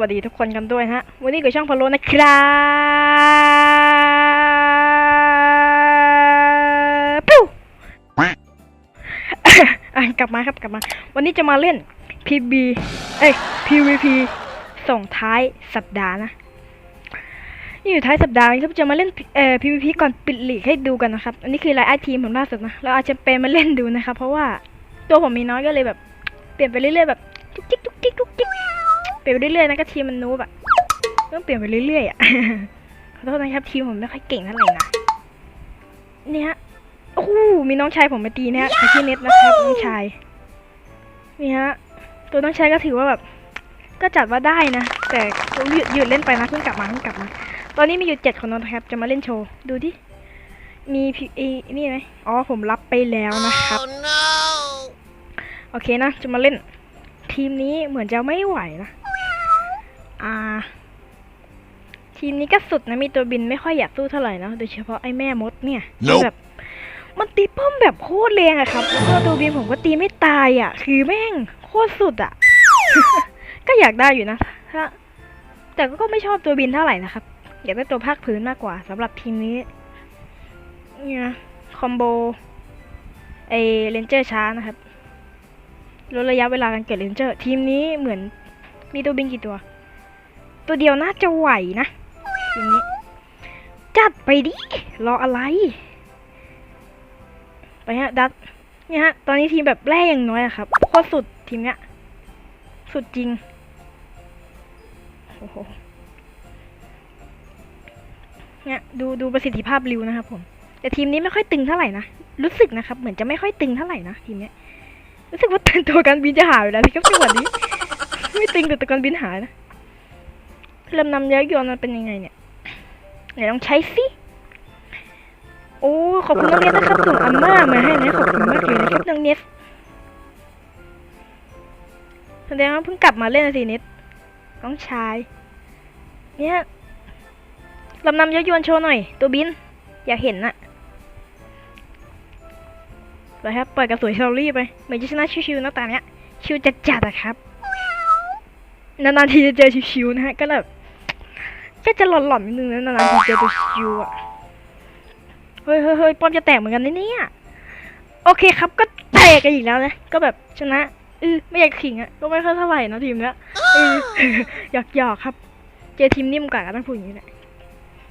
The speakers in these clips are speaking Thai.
วัสดีทุกคนกันด้วยฮะ วันนี้กับช่องพอลโลนะครับปิวอะกลับมาครับกลับมา วันนี้จะมาเล่น PB เอ้ย PVP ส่งท้ายสัปดาห์นะนี่อยู่ท้ายสัปดาห์นี้ครับจะมาเล่นเอ่อ PVP ก่อนปิดหลีกให้ดูกันนะครับ อันนี้คือไลน์ไอทีมผมล่าสุดนะ เราอาจจะเป็นมาเล่นดูนะครับ เพราะว่าตัวผมมีน้อยก็เลยแบบ เปลี่ยนไปเรื่อยๆแบบจุกจิกจุกจิกจุกจิก ลี่ยนไปเรื่อยๆนะก็ทีมมันนูบอะต้องเปลี่ยนไปเรื่อยๆอะขอโทษนะครับทีมผมไม่ค่อยเก่งเท่าไหร่นะเนี่ยฮะโอ้โหมีน้องชายผมมาตีเนี่ยไอที่เน็ตนะครับน้องชายนี่ฮะตัวน้องชายก็ถือว่าแบบ ก็จัดว่าได้นะ แต่หยุดหยุดเล่นไปนะเพิ่งกลับมาเพิ่งกลับมา ตอนนี้มีอยู่เจ็ดคนนะครับ จะมาเล่นโชว์ ดูดิมีพีเอนี่ไหมอ๋อผมรับไปแล้วนะครับ Oh no! โอเคนะจะมาเล่น ทีมนี้เหมือนจะไม่ไหวนะ อ่า ทีมนี้ก็สุดนะ มีตัวบินไม่ค่อยอยากสู้เท่าไหร่นะโดยเฉพาะไอ้แม่มดเนี่ย Nope แบบ มันตีป้อมแบบโคตรแรงอะครับแล้วก็ตัวบินผมก็ตีไม่ตายอะคือแม่งโคตรสุดอะก็อยากได้อยู่นะถ้าแต่ก็ไม่ชอบตัวบินเท่าไหร่นะครับ อยากได้ตัวภาคพื้นมากกว่าสำหรับทีมนี้เนี่ยคอมโบไอเลนเจอร์ช้านะครับลดระยะเวลาการเกิดเลนเจอร์ ทีมนี้เหมือนมีตัวบินกี่ตัว ตัวเดียวน่าจะไหวนะทีนี้ จัดไปดิ รออะไร ไปฮะดัดเนี่ยฮะ ตอนนี้ทีมแบบแร่อย่างน้อยอะครับ โคตรสุดทีมเนี้ย สุดจริง โอ้โห เนี่ยดูดูประสิทธิภาพริวนะครับผม แต่ทีมนี้ไม่ค่อยตึงเท่าไหร่นะ รู้สึกนะครับ เหมือนจะไม่ค่อยตึงเท่าไหร่นะทีมเนี้ย รู้สึกว่าตัวการบินจะหายไปแล้วที่ครับจังหวะนี้ ไม่ตึงแต่ตัวการบินหายนะ ลำนำย้ายยนมันเป็นยังไงเนี่ยไหนลองใช้สิโอ้ขอบคุณน้องเนสนะครับส่งอาม่ามาให้นะขอบคุณมากเลยนะครับน้องเนสแสดงว่าเพิ่งกลับมาเล่นนะสิเนสน้องชาย เนี่ยลำนำย้ายยวนโชว์หน่อย ตัวบิน อยากเห็นน่ะไปครับปล่อยกระสวยเซลลี่ไปเหมือนจะชนะชิวๆน้าตาเนี้ยชิวจัดๆอะครับนานๆทีจะเจอชิวๆนะฮะก็แบบ ก็จะหล่อนๆนิดนึงนะนานๆทีเจอตัวชิวอะเฮ้ยเฮ้ยเฮ้ยป้อมจะแตกเหมือนกันนะเนี่ย โอเคครับก็แตกกันอีกแล้วนะ ก็แบบชนะเออไม่อยากขิงอะก็ไม่ค่อยเท่าไหร่นะทีมเนี้ยเออหยอกหยอกครับ เจอทีมนิ่มกว่าก็ต้องพูดอย่างนี้แหละ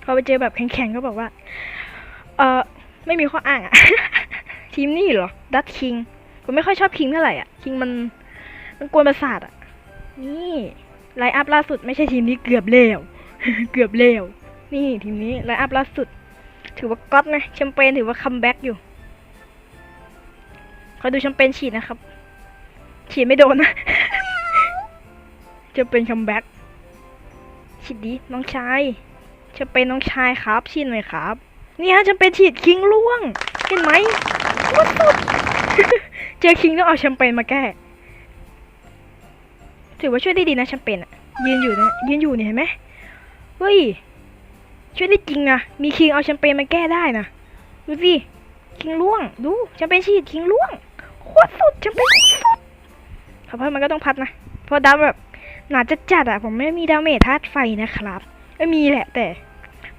พอไปเจอแบบแข็งๆก็บอกว่า เออไม่มีข้ออ้างอะทีมนี่เหรอดัตคิงผมไม่ค่อยชอบคิงเท่าไหร่อะคิงมันมันกวนประสาทอะ นี่ไลน์อัพล่าสุดไม่ใช่ทีมนี้เกือบเลว เกือบเลวนี่ทีมนี้ไลน์อัพล่าสุด ถือว่าก๊อตนะแชมเปญถือว่าคัมแบ็กอยู่ขอดูแชมเปญฉีดนะครับ ฉีดไม่โดนนะจะเป็นคัมแบ็กฉีดดีน้องชายแชมเปญน้องชายครับฉีดหน่อยครับ นี่ฮะแชมเปญฉีดคิงล่วงเห็นไหมวัดสุดเจอคิงต้องเอาแชมเปญมาแก้ถือว่าช่วยได้ดีนะแชมเปญอะยืนอยู่นะยืนอยู่เนี่ยเห็นไหม เฮ้ย ช่วยได้จริงอะมีคิงเอาแชมเปญมาแก้ได้นะ ดูสิ คิงล่วง ดูแชมเปญฉีดคิงล่วง โคตรสุดแชมเปญสุดขอพัดมันก็ต้องพัดนะ เพราะดาวแบบหนาจัดจัดๆอะผมไม่มีดาเมจธาตุไฟนะครับไม่มีแหละแต่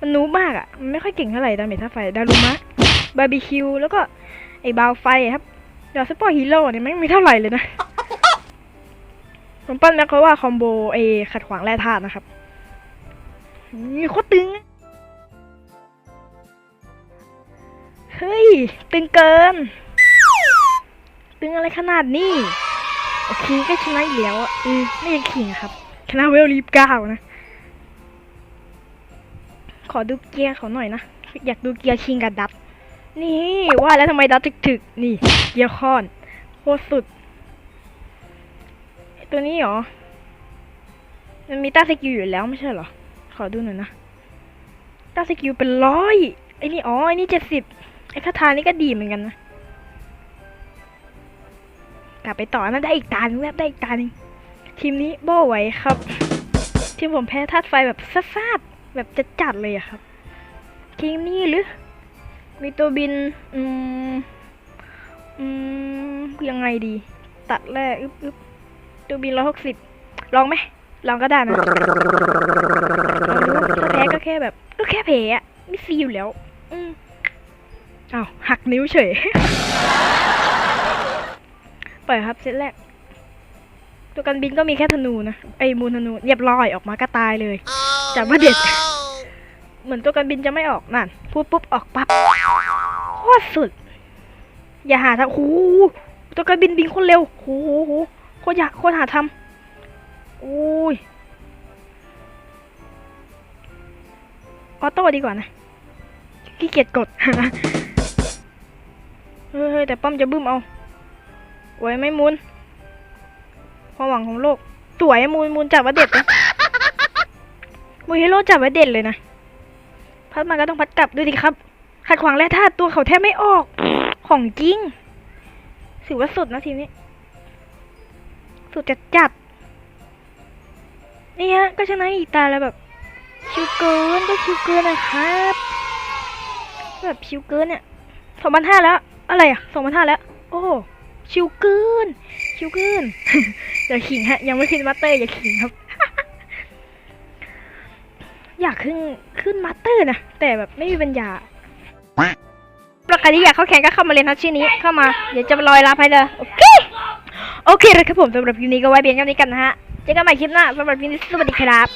มันนูบมากอะมันไม่ค่อยเก่งเท่าไหร่ดาเมจธาตุไฟ ดารุมะ บาร์บีคิว แล้วก็ไอ้บาวไฟครับเดี๋ยวสปอร์ฮีโร่เนี่ยไม่มีเท่าไหร่เลยนะผมปั้นแม็กเขาว่าคอมโบไอ้ขัดขวางแร่ธาตุนะครับ นี่โคตรตึง เฮ้ย ตึงเกิน ตึงอะไรขนาดนี้ โอเคก็ชนะอีกแล้วอะเออไม่ยังขิงครับ ชนะเวลลีฟเก้านะ ขอดูเกียร์เขาหน่อยนะ อยากดูเกียร์คิงกับดับ นี่ว่าแล้วทำไมดับถึกๆ นี่ เกียร์คอน โคตรสุด ตัวนี้เหรอมันมีต้าสกิลอยู่แล้วไม่ใช่เหรอ ขอดูหน่อยนะต้าสกิลเป็นร้อยไอ้นี่อ๋อไอ้นี่เจ็ดสิบไอ้คาถานี่ก็ดีเหมือนกันนะ กลับไปต่อนะได้อีกตาหนึงแล้วได้อีกตาหนึงทีมนี้โบ้ไหวครับ ทีมผมแพ้ธาตุไฟแบบซาดๆแบบจะจัดเลยอะครับ ทีมนี้หรือ มีตัวบิน อืม อืม ยังไงดี ตัดแร่อึบอึบตัวบินร้อยหกสิบลองไหม เราก็ได้นะแพ้ก็แค่แบบ ก็แค่แพ้อะไม่ซีอยู่แล้ว อืมอ้าวหักนิ้วเฉยปล่อยครับเซตแรก ตัวกันบินก็มีแค่ธนูนะ ไอ้มูลธนูเรียบร้อยออกมาก็ตายเลยจากว่าเด็ด เหมือนตัวกันบินจะไม่ออกนั่น พูดปุ๊บออกปั๊บโคตรสุด อย่าหาทำโอ้โหตัวกันบินบินโคนเร็วโอ้โหโคตรอยากโคตรหาทำ อุ้ยออโต้ดีกว่านะขี้เกียจกด เฮ้ยแต่ป้อมจะบึ้มเอาไหวไหมมูลความหวังของโลก สวยมูลมูลจับว่าเด็ดนะมูลฮีโร่จับว่าเด็ดเลยนะ พัดมาก็ต้องพัดกลับดูดิครับ ขัดขวางแร่าตุตัวเขาแทบไม่ออก ของจริงถือว่าสุดนะทีมนี้ สุดจัดจัด นี่ฮะก็ชนะอีตาแล้วแบบชิวเกินก็ชิวเกินนะครับแบบชิวเกินเนี่ยสองพันห้าแล้ว อะไรอะสองพันห้าแล้ว โอ้ชิวเกินชิวเกินอย่าขิงฮะ ยังไม่ขึ้นมาเตอร์อย่าขิงครับ อยากขึ้นขึ้นมาเตอร์นะแต่แบบไม่มีปัญญาประใครที่อยากเข้าแข่งก็เข้ามาเรียนทัชชื่อนี้เข้ามาเดี๋ยวจะลอยรับให้เลยโอเคโอเคเลยครับผมสำหรับคลิปนี้ก็ไว้เพียงเท่านี้กันนะฮะ เจอกันใหม่คลิปหน้าสำหรับคลิปนี้สวัสดีครับ